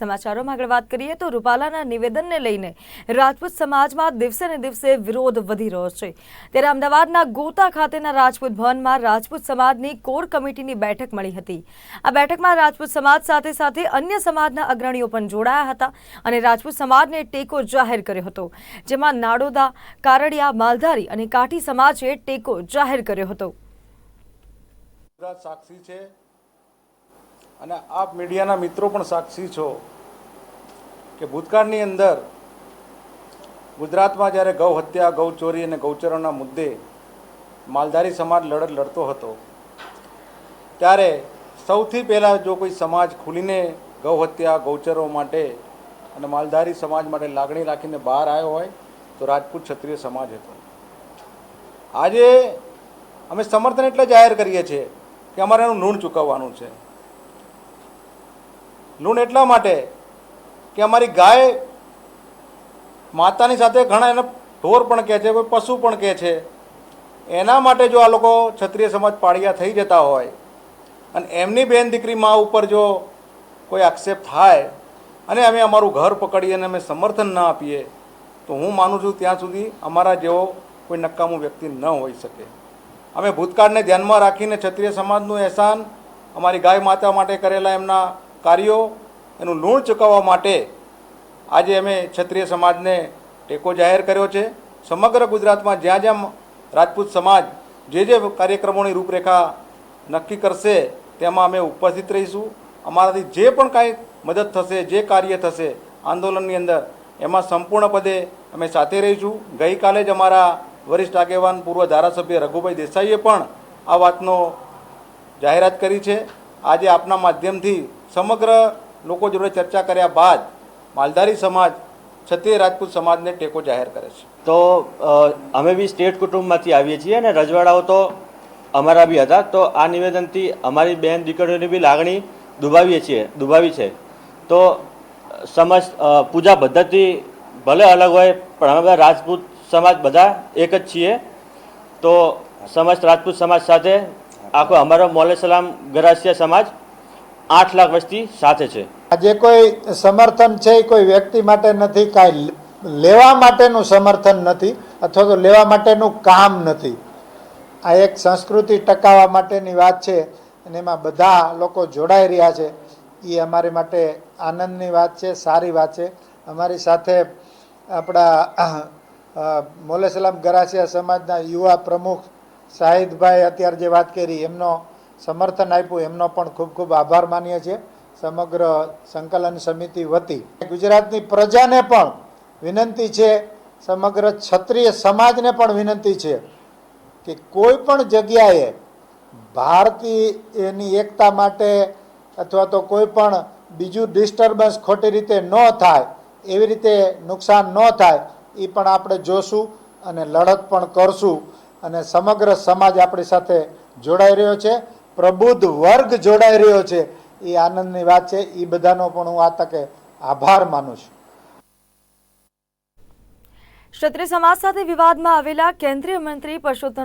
સમાચારોમાં આગળ વાત કરીએ તો રૂપાલાના નિવેદનને લઈને રાજપૂત સમાજમાં દિવસે ને દિવસે વિરોધ વધી રહ્યો છે. ત્યારે અમદાવાદના ગોતા ખાતેના રાજપૂત ભવનમાં રાજપૂત સમાજની કોર કમિટીની બેઠક મળી હતી. આ બેઠકમાં રાજપૂત સમાજ સાથે સાથે અન્ય સમાજના અગ્રણીઓ પણ જોડાયા હતા અને રાજપૂત સમાજને ટેકો જાહેર કર્યો હતો. જેમાં નાડોદા, કારડિયા, માલધારી અને કાઠી સમાજે ટેકો જાહેર કર્યો હતો. સાક્ષી છે. અને આપ મીડિયાના મિત્રો પણ સાક્ષી છો કે ભૂતકાળની અંદર ગુજરાતમાં જ્યારે ગૌ હત્યા, ગૌ ચોરી અને ગૌચરોના મુદ્દે માલધારી સમાજ લડત લડતો હતો, ત્યારે સૌથી પહેલાં જો કોઈ સમાજ ખુલીને ગૌ હત્યા ગૌચરો માટે અને માલધારી સમાજ માટે લાગણી રાખીને બહાર આવ્યો હોય, તો રાજપૂત ક્ષત્રિય સમાજ હતો. આજે અમે સમર્થન એટલે જાહેર કરીએ છીએ કે અમારે એનું ઋણ ચૂકવવાનું છે. ઋણ એટલા માટે કે અમારી ગાય માતાની સાથે ઘણા એને ઢોર પણ કહે છે પશુ પણ કહે છે. એના માટે જો આ લોકો ક્ષત્રિય સમાજ પાળિયા થઈ જતા હોય અને એમની બેન દીકરી મા ઉપર જો કોઈ આક્ષેપ થાય અને અમે અમારું ઘર પકડીએ અને અમે સમર્થન ન આપીએ, તો હું માનું છું ત્યાં સુધી અમારા જેવો કોઈ નકામું વ્યક્તિ ન હોઈ શકે. અમે ભૂતકાળને ધ્યાનમાં રાખીને ક્ષત્રિય સમાજનું અહેસાન અમારી ગાય માતા માટે કરેલા એમના કાર્યો એનું ઋણ ચૂકવવા માટે આજે અમે ક્ષત્રિય સમાજને ટેકો જાહેર કર્યો છે. સમગ્ર ગુજરાતમાં જ્યાં જ્યાં રાજપૂત સમાજ જે જે કાર્યક્રમોની રૂપરેખા નક્કી કરશે તેમાં અમે ઉપસ્થિત રહીશું. અમારાથી જે પણ કાંઈ મદદ થશે, જે કાર્ય થશે આંદોલનની અંદર, એમાં સંપૂર્ણપદે અમે સાથે રહીશું. ગઈકાલે જ અમારા વરિષ્ઠ આગેવાન પૂર્વ ધારાસભ્ય રઘુભાઈ દેસાઈએ પણ આ વાતનો જાહેરાત કરી છે. આજે આપના માધ્યમથી સમગ્ર લોકો જોડે ચર્ચા કર્યા બાદ માલધારી સમાજ ક્ષત્રિય રાજપૂત સમાજને ટેકો જાહેર કરે છે. તો અમે બી સ્ટેટ કુટુંબમાંથી આવીએ છીએ અને રજવાડાઓ તો અમારા બી હતા. તો આ નિવેદનથી અમારી બહેન દીકરીઓની બી લાગણી દુભાવીએ છીએ, દુભાવી છે. તો, સમજ પૂજા પદ્ધતિ ભલે અલગ હોય, પણ અમે બધા રાજપૂત સમાજ બધા એક જ છીએ. તો સમસ્ત રાજપૂત સમાજ સાથે આખો અમારો મોલે સલામ ગરાસિયા સમાજ આઠ લાખ વસ્તી સાથે છે. આજે કોઈ સમર્થન છે કોઈ વ્યક્તિ માટે નથી, કાંઈ લેવા માટેનું સમર્થન નથી, અથવા તો લેવા માટેનું કામ નથી. આ એક સંસ્કૃતિ ટકાવવા માટેની વાત છે અને એમાં બધા લોકો જોડાઈ રહ્યા છે. એ અમારી માટે આનંદની વાત છે, સારી વાત છે. અમારી સાથે આપણા મોલેસલામ ગરાસિયા સમાજના યુવા પ્રમુખ શાહિદભાઈ અત્યારે જે વાત કરી, એમનો સમર્થન આપ્યું. એમનો પણ ખૂબ ખૂબ આભાર માનીએ છીએ. સમગ્ર સંકલન સમિતિ વતી ગુજરાતની પ્રજાને પણ વિનંતી છે, સમગ્ર ક્ષત્રિય સમાજને પણ વિનંતી છે કે કોઈ પણ જગ્યાએ ભારતીયની એકતા માટે અથવા તો કોઈ પણ બીજું ડિસ્ટર્બન્સ ખોટી રીતે ન થાય, એવી રીતે નુકસાન ન થાય, એ પણ આપણે જોશું અને લડત પણ કરશું અને સમગ્ર સમાજ આપણી સાથે જોડાઈ રહ્યો છે. પ્રબુદ્ધ વર્ગ જોડાઈ રહ્યો છે. એ આનંદની વાત છે. એ બધાનો પણ હું આ તકે આભાર માનું છું. ક્ષત્રિય સમાજ સાથે વિવાદમાં આવેલા કેન્દ્રીય મંત્રી પરસોત્તમ